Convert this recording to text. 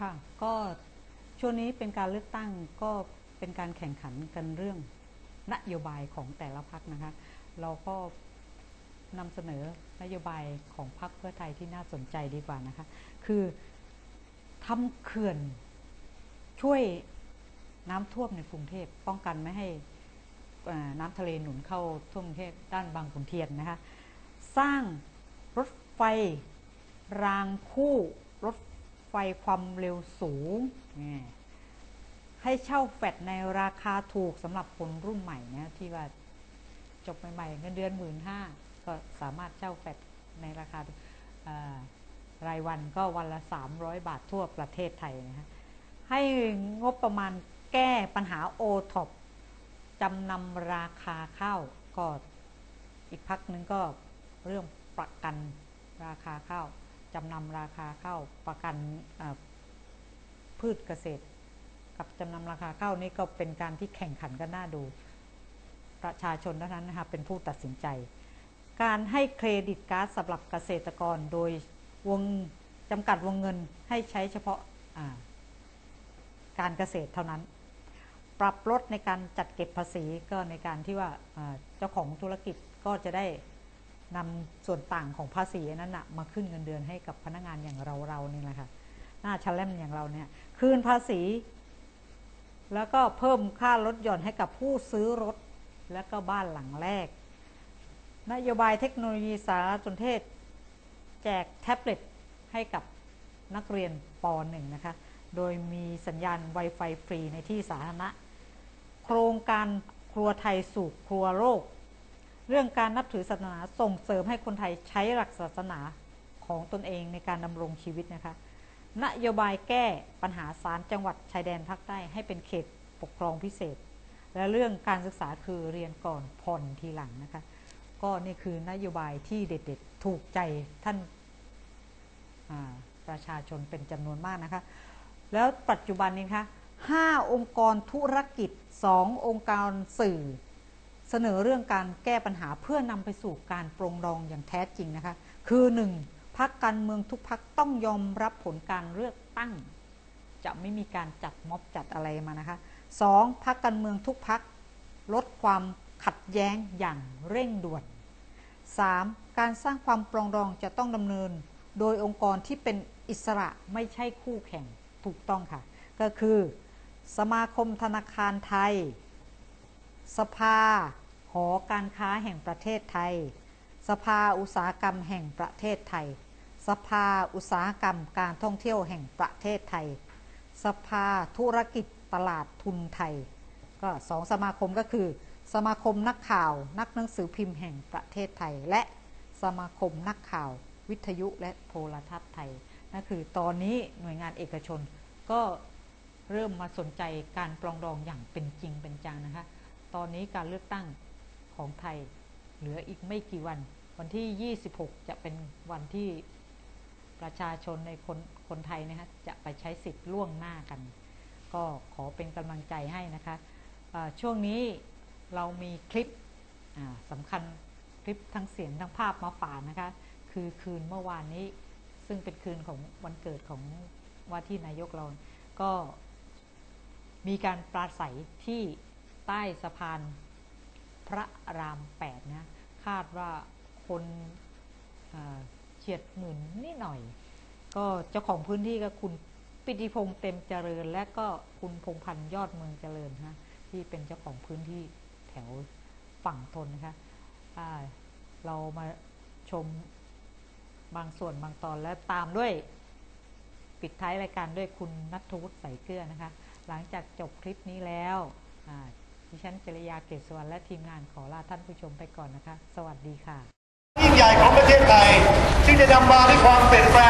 ค่ะ ก็ช่วงนี้เป็นการเลือกตั้งก็เป็นการแข่งขันกันเรื่องนโยบายของแต่ละพักนะคะ เราก็นำเสนอนโยบายของพรรคเพื่อไทยที่น่าสนใจดีกว่านะคะ คือทำเขื่อนช่วยน้ำท่วมในกรุงเทพป้องกันไม่ให้น้ำทะเลหนุนเข้าท่วมกรุงเทพด้านบางขุนเทียนนะคะ สร้างรถไฟรางคู่รถ ไฟความเร็วสูง ให้เช่าแฟดในราคาถูกสำหรับคนรุ่นใหม่นะที่ว่าจบใหม่ๆเงินเดือนหมื่นห้าก็สามารถเช่าแฟดในราคารายวันก็วันละ 300 บาททั่วประเทศไทยนะฮะให้งบประมาณแก้ปัญหาโอท็อปจำนำราคาข้าวก็อีกพักนึงก็เรื่องประกันราคาข้าว จำนำราคาข้าวประกันพืชเกษตร กับจำนำราคาข้าวนี่ก็เป็นการที่แข่งขันกันน่าดู ประชาชนเท่านั้นนะคะเป็นผู้ตัดสินใจ การให้เครดิตการ์ดสำหรับเกษตรกรโดยวงจำกัดวงเงินให้ใช้เฉพาะาการเกษตรเท่านั้น ปรับลดในการจัดเก็บภาษีก็ในการที่ว่าเจ้าของธุรกิจก็จะได้ นำส่วนต่างของภาษีนั้นนะมาขึ้นเงินเดือนให้กับพนักงานอย่างเราเรานี่แหละค่ะหน้าชั้นแลมอย่างเราเนี่ยคืนภาษี แล้วก็เพิ่มค่าลดหย่อนให้กับผู้ซื้อรถ และก็บ้านหลังแรก นโยบายเทคโนโลยีสารสนเทศ แจกแท็บเล็ตให้กับนักเรียนป .1 นะคะ โดยมีสัญญาณ Wi-Fi ฟรีในที่สาธารณะ โครงการครัวไทยสู่ครัวโลก เรื่องการนับถือศาสนาส่งเสริมให้คนไทยใช้หลักศาสนาของตนเองในการดำรงชีวิตนะคะ นโยบายแก้ปัญหาสารจังหวัดชายแดนภาคใต้ให้เป็นเขตปกครองพิเศษ และเรื่องการศึกษาคือเรียนก่อนผ่อนทีหลังนะคะ ก็นี่คือนโยบายที่เด็ดๆ ถูกใจท่านประชาชนเป็นจำนวนมากนะคะ แล้วปัจจุบันนี้คะห้าองค์กรธุรกิจสององค์การสื่อ เสนอเรื่องการแก้ปัญหาเพื่อนำไปสู่การปรองดองอย่างแท้จริงนะคะ คือ 1. พักการเมืองทุกพักต้องยอมรับผลการเลือกตั้ง จะไม่มีการจัดม็อบจัดอะไรมานะคะ 2. พักการเมืองทุกพักลดความขัดแย้งอย่างเร่งด่วน 3. การสร้างความปรองดองจะต้องดำเนิน โดยองค์กรที่เป็นอิสระไม่ใช่คู่แข่งถูกต้องค่ะ ก็คือ สมาคมธนาคารไทย สภา หอการค้าแห่งประเทศไทย สภาอุตสาหกรรมแห่งประเทศไทย สภาอุตสาหกรรมการท่องเที่ยวแห่งประเทศไทย สภาธุรกิจตลาดทุนไทย ก็สองสมาคมก็คือ สมาคมนักข่าวนักหนังสือพิมพ์แห่งประเทศไทย และสมาคมนักข่าววิทยุและโทรทัศน์ไทยนั่นคือตอนนี้หน่วยงานเอกชนก็เริ่มมาสนใจการปรองดองอย่างเป็นจริงเป็นจังนะคะ ตอนนี้การเลือกตั้ง ของไทย เหลืออีกไม่กี่วัน วันที่ 26 จะเป็นวันที่ประชาชนในคนคนไทยนะคะจะไปใช้สิทธิ์ล่วงหน้ากัน ก็ขอเป็นกำลังใจให้นะคะอ่าช่วงนี้เรามีคลิปสำคัญคลิปทั้งเสียงทั้งภาพมาฝากนะคะ คือคืนเมื่อวานนี้ ซึ่งเป็นคืนของวันเกิดของว่าที่นายกเรา ก็มีการปราศัยที่ใต้สะพาน พระรามแปดนะคาดว่าคนเฉียดหมื่นนิดหน่อย ก็เจ้าของพื้นที่ก็คุณปิติพงษ์เต็มเจริญ และก็คุณพงพันธ์ยอดเมืองเจริญฮะที่เป็นเจ้าของพื้นที่แถวฝั่งทนนะคะเรามาชมบางส่วนบางตอนและตามด้วยปิดท้ายรายการด้วยคุณนัทวุฒิใส่เกลือนะคะ หลังจากจบคลิปนี้แล้ว ดิฉันจริยาเกศสวรรณและทีมงานขอลาท่านผู้ชมไปก่อนนะคะ สวัสดีค่ะ ยิ่งใหญ่ของประเทศไทยที่จะนำมาด้วยความเปลี่ยนแปลง